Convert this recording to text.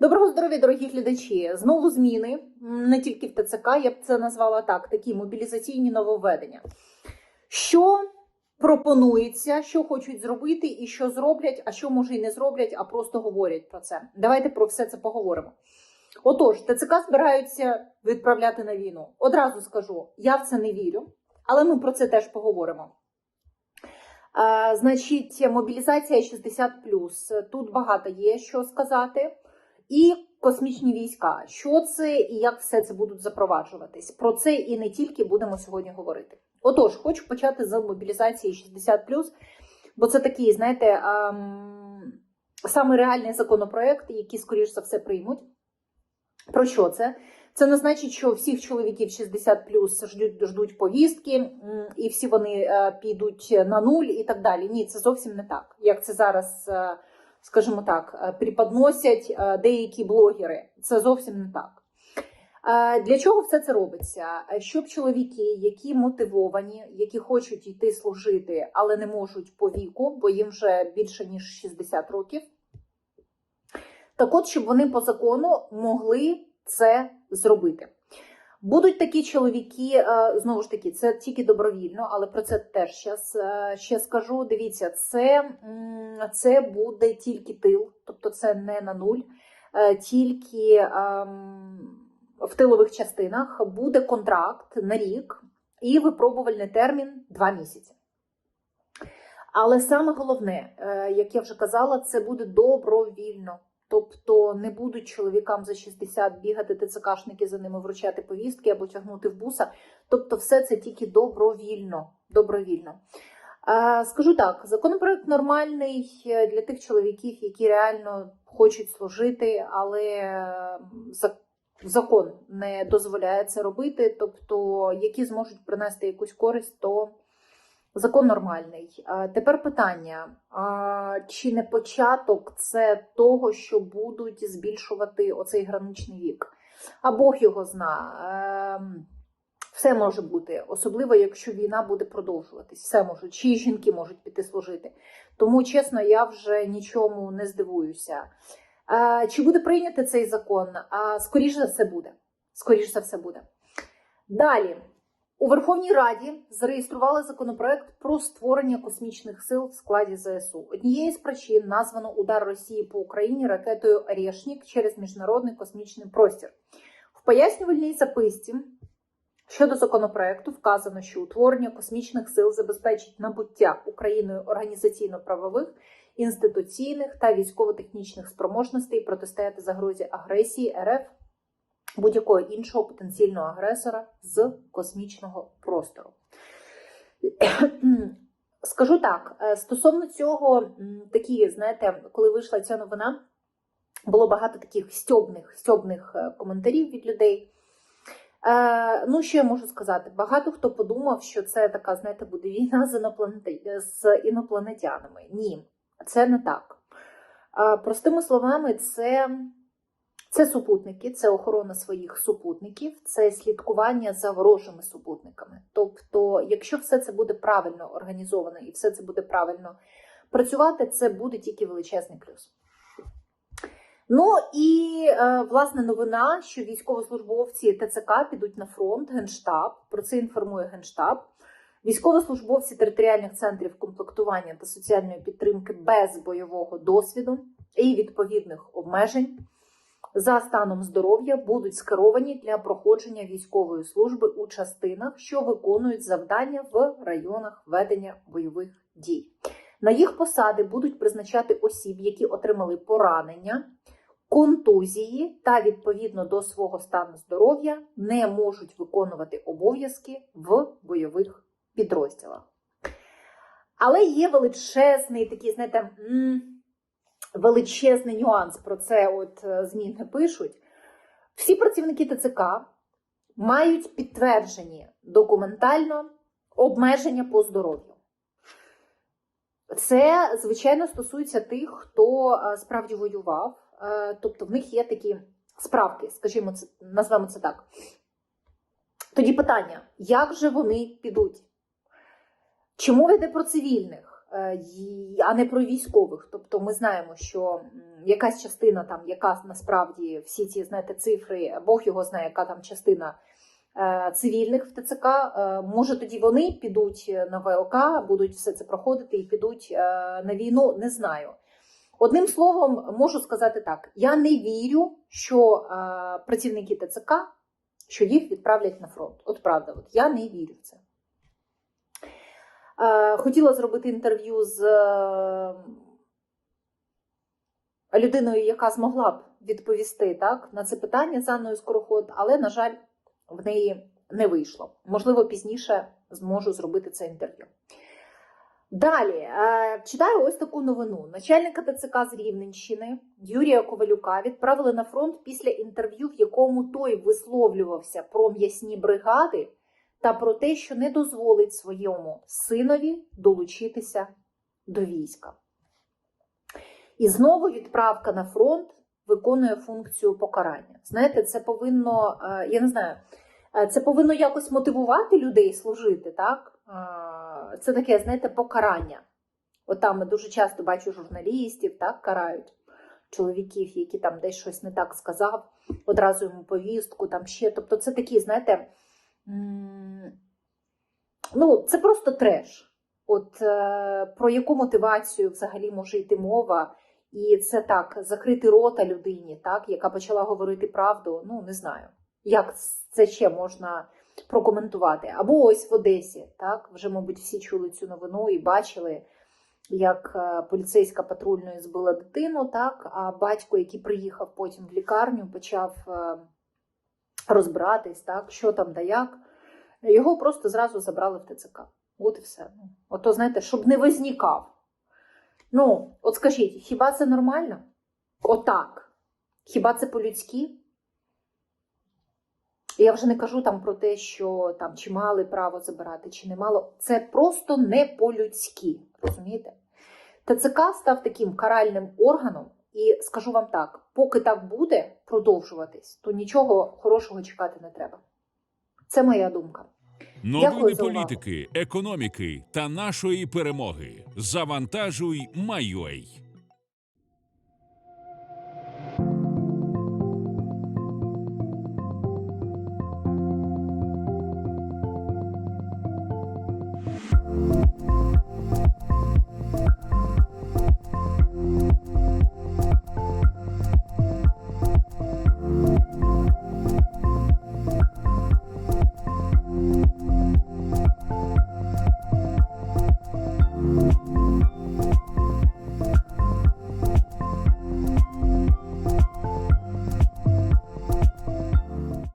Доброго здоров'я, дорогі глядачі! Знову зміни, не тільки в ТЦК, я б це назвала так: такі мобілізаційні нововведення. Що пропонується, що хочуть зробити, і що зроблять, а що може і не зроблять, а просто говорять про це. Давайте про все це поговоримо. Отож, ТЦК збираються відправляти на війну. Одразу скажу, я в це не вірю, але ми про це теж поговоримо. А, значить, мобілізація 60 Тут багато є що сказати. І космічні війська. Що це і як все це будуть запроваджуватись? Про це і не тільки будемо сьогодні говорити. Отож, хочу почати з мобілізації 60 бо це такий, знаєте, ем, саме реальний законопроект, який, скоріш за все, приймуть. Про що це? Це не значить, що всіх чоловіків 60 плюс ждуть, ждуть повістки, і всі вони е, підуть на нуль і так далі. Ні, це зовсім не так. Як це зараз, е, скажімо так, е, преподносять е, деякі блогери. Це зовсім не так. Е, Для чого все це робиться? Щоб чоловіки, які мотивовані, які хочуть йти служити, але не можуть по віку, бо їм вже більше ніж 60 років. Так от, щоб вони по закону могли це зробити. Будуть такі чоловіки, е, знову ж таки, це тільки добровільно, але про це теж щас, е, ще скажу. Дивіться, це, це буде тільки тил, тобто це не на нуль, е, тільки ем, в тилових частинах буде контракт на рік і випробувальний термін 2 місяці. Але саме головне, як я вже казала, це буде добровільно. Тобто не будуть чоловікам за 60 бігати ТЦКшники за ними вручати повістки або тягнути в буса. Тобто, все це тільки добровільно. добровільно. Скажу так: законопроект нормальний е, для тих чоловіків, які реально хочуть служити, але закон не дозволяє це робити. Тобто, які зможуть принести якусь користь, то закон нормальний. Тепер питання: чи не початок це того, що будуть збільшувати оцей граничний вік? А Бог його зна. Ем, Все може бути, особливо якщо війна буде продовжуватись. Все може, чи жінки можуть піти служити. Тому, чесно, я вже нічому не здивуюся. Е, Чи буде прийнятий цей закон? Скоріше за все буде. Скоріше за все буде. Далі. У Верховній Раді зареєстрували законопроект про створення космічних сил в складі ЗСУ. Однією з причин названо удар Росії по Україні ракетою «Орешник» через міжнародний космічний простір. В пояснювальній записці щодо законопроекту вказано, що утворення космічних сил забезпечить набуття Україною організаційно-правових, інституційних та військово-технічних спроможностей протистояти загрозі агресії РФ будь-якого іншого потенційного агресора з космічного простору. Скажу так, е, стосовно цього, такі, знаєте, коли вийшла ця новина, було багато таких стьобних, стьобних е, коментарів від людей. Е, ну, що я можу сказати? Багато хто подумав, що це така, знаєте, буде війна з, інопланети... з інопланетянами. Ні, це не так. Е, простими словами, це це супутники, це охорона своїх супутників, це слідкування за ворожими супутниками. Тобто, якщо все це буде правильно організовано і все це буде правильно працювати, це буде тільки величезний плюс. Ну і е, власне новина, що військовослужбовці ТЦК підуть на фронт, Генштаб. Про це інформує Генштаб. Військовослужбовці територіальних центрів комплектування та соціальної підтримки без бойового досвіду і відповідних обмежень за станом здоров'я будуть скеровані для проходження військової служби у частинах, що виконують завдання в районах ведення бойових дій. На їх посади будуть призначати осіб, які отримали поранення, контузії та відповідно до свого стану здоров'я не можуть виконувати обов'язки в бойових підрозділах. Але є величезний такий, знаєте, величезний нюанс про це от е, ЗМІ не пишуть. Всі працівники ТЦК мають підтверджені документально обмеження по здоров'ю. Це, звичайно, стосується тих, хто е, справді воював, Е, тобто в них є такі справки, скажімо, це, назвемо це так. Тоді питання: як же вони підуть? Чому йде про цивільних? Е, а не про військових. Тобто ми знаємо, що якась частина там, яка насправді всі ці знаєте, цифри, Бог його знає, яка там частина е, цивільних в ТЦК. е, Може тоді вони підуть на ВЛК, будуть все це проходити і підуть на війну. Не знаю. Одним словом, можу сказати так: я не вірю, що працівники ТЦК, що їх відправлять на фронт. От правда, от я не вірю в це. Е, хотіла зробити інтерв'ю з е, людиною, яка змогла б відповісти так, на це питання з Анною Скороход, але, на жаль, в неї не вийшло. Можливо, пізніше зможу зробити це інтерв'ю. Далі е, читаю ось таку новину. Начальника ТЦК з Рівненщини Юрія Ковалюка відправили на фронт після інтерв'ю, в якому той висловлювався про м'ясні бригади та про те, що не дозволить своєму синові долучитися до війська. І знову відправка на фронт виконує функцію покарання. Знаєте, це повинно, е, я не знаю, е, це повинно якось мотивувати людей служити, так? Е, Це таке, знаєте, покарання. От там я дуже часто бачу журналістів, так, карають чоловіків, які там десь щось не так сказав, одразу йому повістку, там ще. Тобто, це такі, знаєте, ну, це просто треш. От е, про яку мотивацію взагалі може йти мова? І це так, закрити рота людині, так, яка почала говорити правду. Ну, не знаю, як це ще можна прокоментувати. Або ось в Одесі, так, вже, мабуть, всі чули цю новину і бачили, як е, поліцейська патрульної збила дитину, так, а батько, який приїхав потім в лікарню, почав е, розбиратись, так, що там да як. Його просто зразу забрали в ТЦК. От і все. Ото, знаєте, щоб не вознікав. Ну, от скажіть, хіба це нормально? Отак. Хіба це по-людськи? Я вже не кажу там про те, що там чи мали право забирати, чи не мало. Це просто не по-людськи. Розумієте? ТЦК став таким каральним органом, і скажу вам так: поки так буде продовжуватись, то нічого хорошого чекати не треба. Це моя думка. Новини політики, економіки та нашої перемоги. Завантажуй, майой.